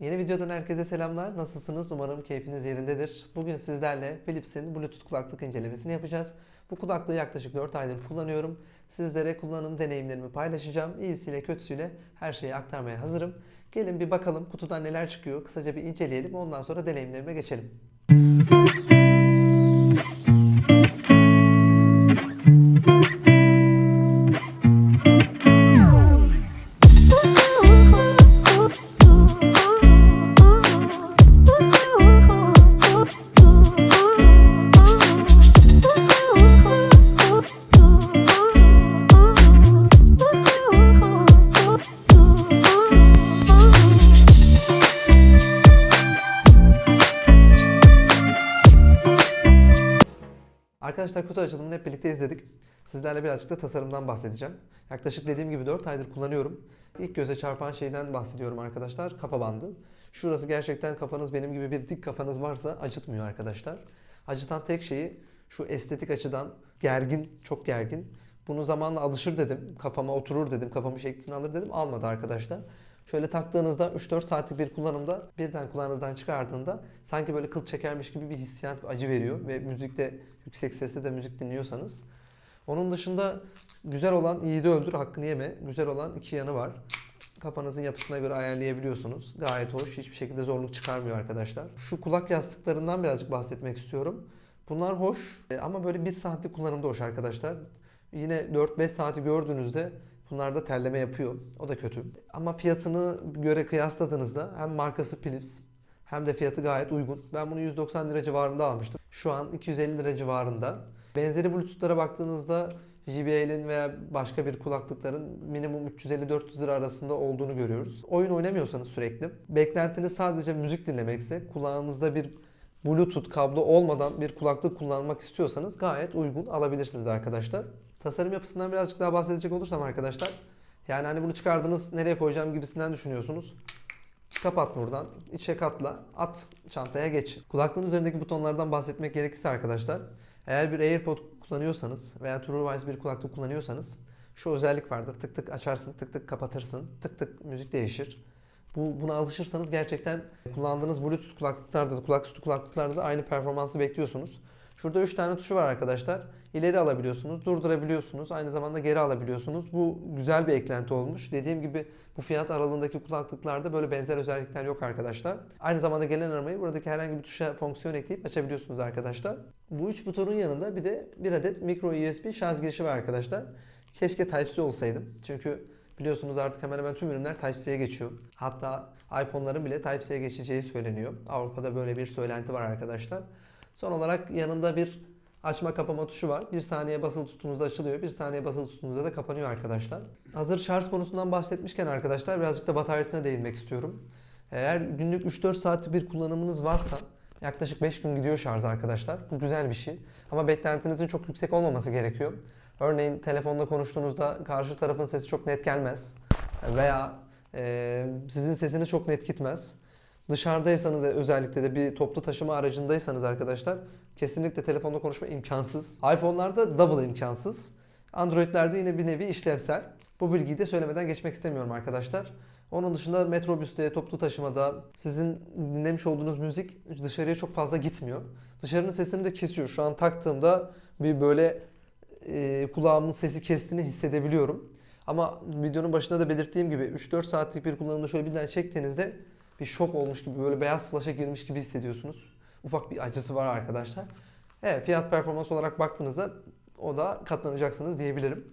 Yeni videodan herkese selamlar. Nasılsınız? Umarım keyfiniz yerindedir. Bugün sizlerle Philips'in Bluetooth kulaklık incelemesini yapacağız. Bu kulaklığı yaklaşık 4 aydır kullanıyorum. Sizlere kullanım deneyimlerimi paylaşacağım. İyisiyle kötüsüyle her şeyi aktarmaya hazırım. Gelin bir bakalım kutudan neler çıkıyor. Kısaca bir inceleyelim. Ondan sonra deneyimlerime geçelim. Arkadaşlar kutu açılımını hep birlikte izledik. Sizlerle birazcık da tasarımdan bahsedeceğim. Yaklaşık dediğim gibi 4 aydır kullanıyorum. İlk göze çarpan şeyden bahsediyorum arkadaşlar. Kafa bandı. Şurası gerçekten kafanız benim gibi bir dik kafanız varsa acıtmıyor arkadaşlar. Acıtan tek şeyi şu estetik açıdan gergin, çok gergin. Bunu zamanla alışır dedim. Kafama oturur dedim. Kafamı şeklini alır dedim. Almadı arkadaşlar. Şöyle taktığınızda 3-4 saatlik bir kullanımda birden kulağınızdan çıkardığında sanki böyle kıl çekermiş gibi bir hissiyat, acı veriyor ve müzikte yüksek sesle de müzik dinliyorsanız. Onun dışında güzel olan iyi de öldür hakkını yeme. Güzel olan iki yanı var. Kafanızın yapısına göre ayarlayabiliyorsunuz. Gayet hoş. Hiçbir şekilde zorluk çıkarmıyor arkadaşlar. Şu kulak yastıklarından birazcık bahsetmek istiyorum. Bunlar hoş e, ama böyle bir saatlik kullanımda hoş arkadaşlar. Yine 4-5 saati gördüğünüzde bunlar da terleme yapıyor. O da kötü. Ama fiyatını göre kıyasladığınızda hem markası Philips hem de fiyatı gayet uygun. Ben bunu 190 lira civarında almıştım. Şu an 250 lira civarında. Benzeri Bluetooth'lara baktığınızda JBL'in veya başka bir kulaklıkların minimum 350-400 lira arasında olduğunu görüyoruz. Oyun oynamıyorsanız sürekli, beklentiniz sadece müzik dinlemekse, kulağınızda bir Bluetooth kablo olmadan bir kulaklık kullanmak istiyorsanız gayet uygun alabilirsiniz arkadaşlar. Tasarım yapısından birazcık daha bahsedecek olursam arkadaşlar, yani hani bunu çıkardınız nereye koyacağım gibisinden düşünüyorsunuz. Kapat buradan. içe katla. At çantaya geç. Kulaklığın üzerindeki butonlardan bahsetmek gerekirse arkadaşlar. Eğer bir AirPod kullanıyorsanız veya TrueWise bir kulaklık kullanıyorsanız şu özellik vardır. Tık tık açarsın, tık tık kapatırsın, tık tık müzik değişir. Bu, buna alışırsanız gerçekten kullandığınız Bluetooth kulaklıklarda da, kulaküstü kulaklıklarda da aynı performansı bekliyorsunuz. Şurada 3 tane tuşu var arkadaşlar. İleri alabiliyorsunuz, durdurabiliyorsunuz, aynı zamanda geri alabiliyorsunuz. Bu güzel bir eklenti olmuş. Dediğim gibi bu fiyat aralığındaki kulaklıklarda böyle benzer özellikler yok arkadaşlar. Aynı zamanda gelen aramayı buradaki herhangi bir tuşa fonksiyon ekleyip açabiliyorsunuz arkadaşlar. Bu üç butonun yanında bir de bir adet micro USB şarj girişi var arkadaşlar. Keşke Type-C olsaydım. Çünkü biliyorsunuz artık hemen hemen tüm ürünler Type-C'ye geçiyor. Hatta iPhone'ların bile Type-C'ye geçeceği söyleniyor. Avrupa'da böyle bir söylenti var arkadaşlar. Son olarak yanında bir açma kapama tuşu var. Bir saniye basılı tuttuğunuzda açılıyor. Bir saniye basılı tuttuğunuzda da kapanıyor arkadaşlar. Hazır şarj konusundan bahsetmişken arkadaşlar birazcık da bataryasına değinmek istiyorum. Eğer günlük 3-4 saatlik bir kullanımınız varsa yaklaşık 5 gün gidiyor şarj arkadaşlar. Bu güzel bir şey. Ama beklentinizin çok yüksek olmaması gerekiyor. Örneğin telefonda konuştuğunuzda karşı tarafın sesi çok net gelmez. Veya e, sizin sesiniz çok net gitmez. Dışarıdaysanız özellikle de bir toplu taşıma aracındaysanız arkadaşlar kesinlikle telefonda konuşma imkansız. iPhone'larda double imkansız. Android'lerde yine bir nevi işlevsel. Bu bilgiyi de söylemeden geçmek istemiyorum arkadaşlar. Onun dışında metrobüste, toplu taşımada sizin dinlemiş olduğunuz müzik dışarıya çok fazla gitmiyor. Dışarının sesini de kesiyor. Şu an taktığımda bir böyle e, kulağımın sesi kestiğini hissedebiliyorum. Ama videonun başında da belirttiğim gibi 3-4 saatlik bir kullanımda şöyle birden çektiğinizde bir şok olmuş gibi böyle beyaz flaşa girmiş gibi hissediyorsunuz. Ufak bir acısı var arkadaşlar. Evet fiyat performans olarak baktığınızda o da katlanacaksınız diyebilirim.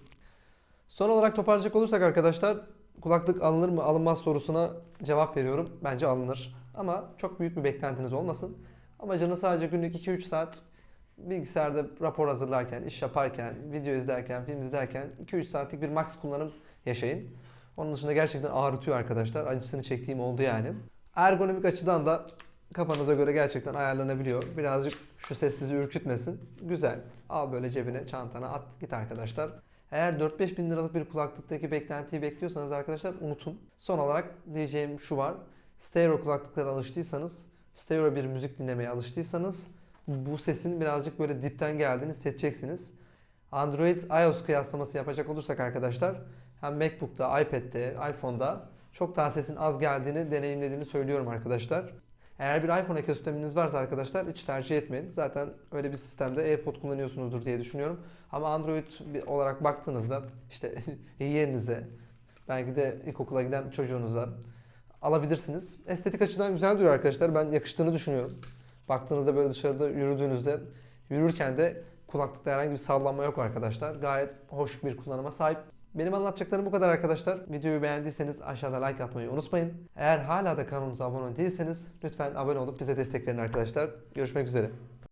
Son olarak toparlayacak olursak arkadaşlar kulaklık alınır mı alınmaz sorusuna cevap veriyorum. Bence alınır. Ama çok büyük bir beklentiniz olmasın. Amacınız sadece günlük 2-3 saat bilgisayarda rapor hazırlarken, iş yaparken, video izlerken, film izlerken 2-3 saatlik bir max kullanım yaşayın. Onun dışında gerçekten ağrıtıyor arkadaşlar. Acısını çektiğim oldu yani. Ergonomik açıdan da kafanıza göre gerçekten ayarlanabiliyor. Birazcık şu ses sizi ürkütmesin. Güzel. Al böyle cebine, çantana at git arkadaşlar. Eğer 4-5 bin liralık bir kulaklıktaki beklentiyi bekliyorsanız arkadaşlar unutun. Son olarak diyeceğim şu var. Stereo kulaklıklara alıştıysanız, stereo bir müzik dinlemeye alıştıysanız bu sesin birazcık böyle dipten geldiğini hissedeceksiniz. Android iOS kıyaslaması yapacak olursak arkadaşlar hem MacBook'ta, iPad'de, iPhone'da çok daha sesin az geldiğini deneyimlediğimi söylüyorum arkadaşlar. Eğer bir iPhone ekosisteminiz varsa arkadaşlar hiç tercih etmeyin. Zaten öyle bir sistemde AirPod kullanıyorsunuzdur diye düşünüyorum. Ama Android olarak baktığınızda işte yeğeninize, belki de ilkokula giden çocuğunuza alabilirsiniz. Estetik açıdan güzel duruyor arkadaşlar. Ben yakıştığını düşünüyorum. Baktığınızda böyle dışarıda yürüdüğünüzde, yürürken de kulaklıkta herhangi bir sallanma yok arkadaşlar. Gayet hoş bir kullanıma sahip. Benim anlatacaklarım bu kadar arkadaşlar. Videoyu beğendiyseniz aşağıda like atmayı unutmayın. Eğer hala da kanalımıza abone değilseniz lütfen abone olup bize destek verin arkadaşlar. Görüşmek üzere.